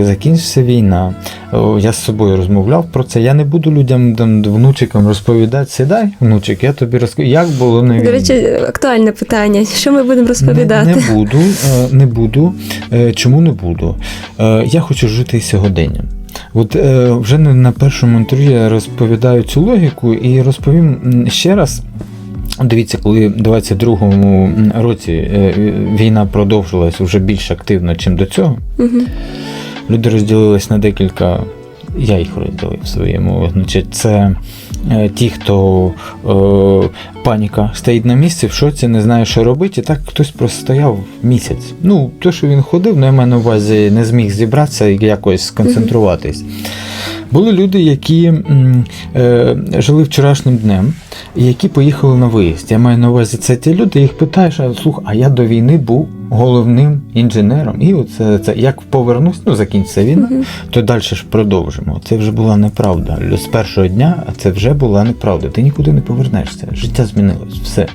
коли закінчиться війна, я з собою розмовляв про це. Я не буду людям там, внучикам розповідати, сідай, внучик, я тобі розкажу, як було на війні. До речі, актуальне питання. Що ми будемо розповідати? Не, не буду, е, не буду. Е, Чому не буду? Е, Я хочу жити сьогоденням. От е, вже на першому інтерв'ю я розповідаю цю логіку і розповім ще раз. Дивіться, коли в 22-му році війна продовжилась вже більш активно, ніж до цього, Угу. Люди розділились на декілька. Я їх розділив в своєму. Значить, це е, ті, хто е, паніка стоїть на місці, в шоці, не знає, що робити, і так хтось простояв місяць. Ну, то, що він ходив, ну, я маю на увазі не зміг зібратися і якось сконцентруватись. Були люди, які е, жили вчорашнім днем, і які поїхали на виїзд. Я маю на увазі, це ті люди, їх питаєш, а слух, а я до війни був головним інженером. І оце це як повернусь, ну закінчиться війна, Мгм. то далі ж продовжимо. Це вже була неправда. З першого дня це вже була неправда. Ти нікуди не повернешся. Життя змінилось. Все.